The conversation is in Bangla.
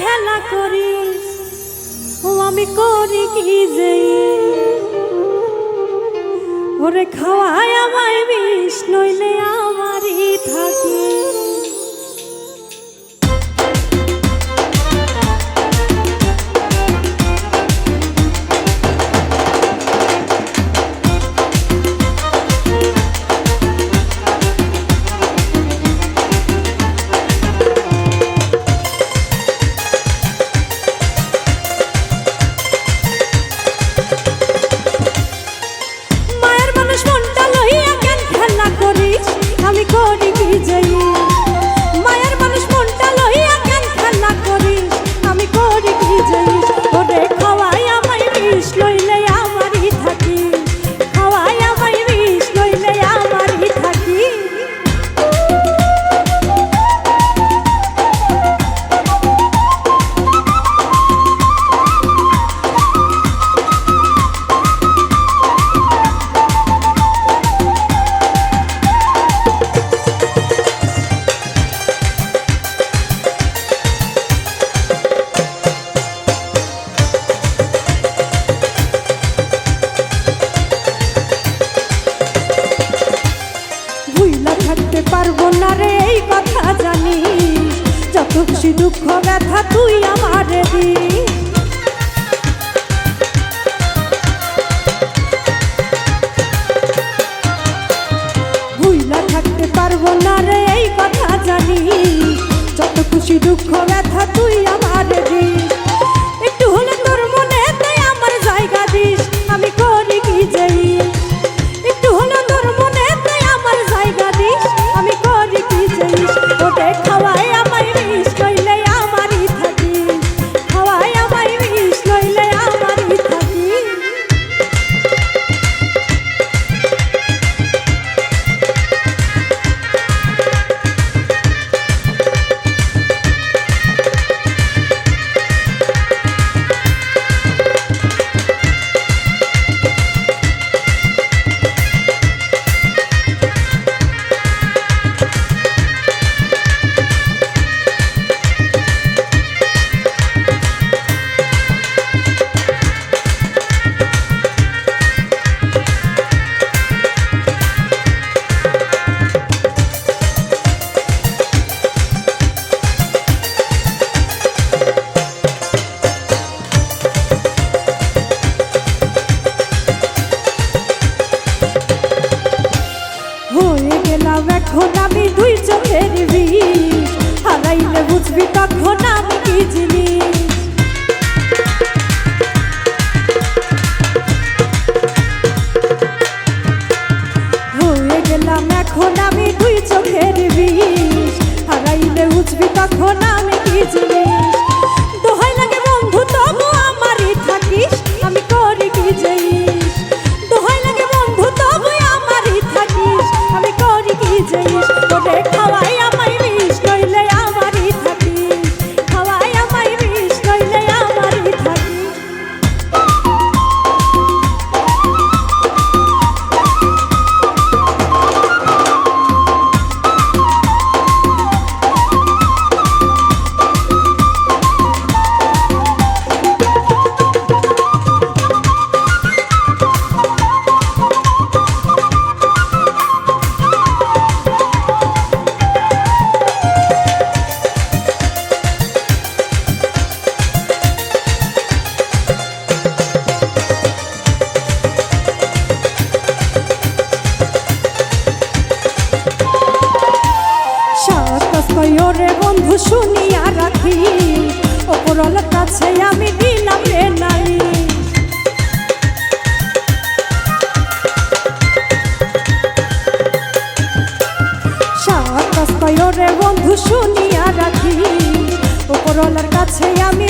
খেলা করি। ও আমি করি কি যে? ওরে খাওয়ায় আমায় বিষ নইলে আমারই থাকি। কিছু দুঃখ ব্যথা তুই আমার দিস। একটু হলে তোর মনে আমার জায়গা দিস। আমি করি কি যাই একটু হলে তোর মনে আমার জায়গা দিস। আমি করি কি যাই ওটা বুঝবি তখন তুইও বন্ধু, শুনিয়া রাখি। ওপরল কাছে আমি দিলাম রে নাই। সাত বন্ধু, শুনিয়া রাখি। ওপরলার কাছে আমি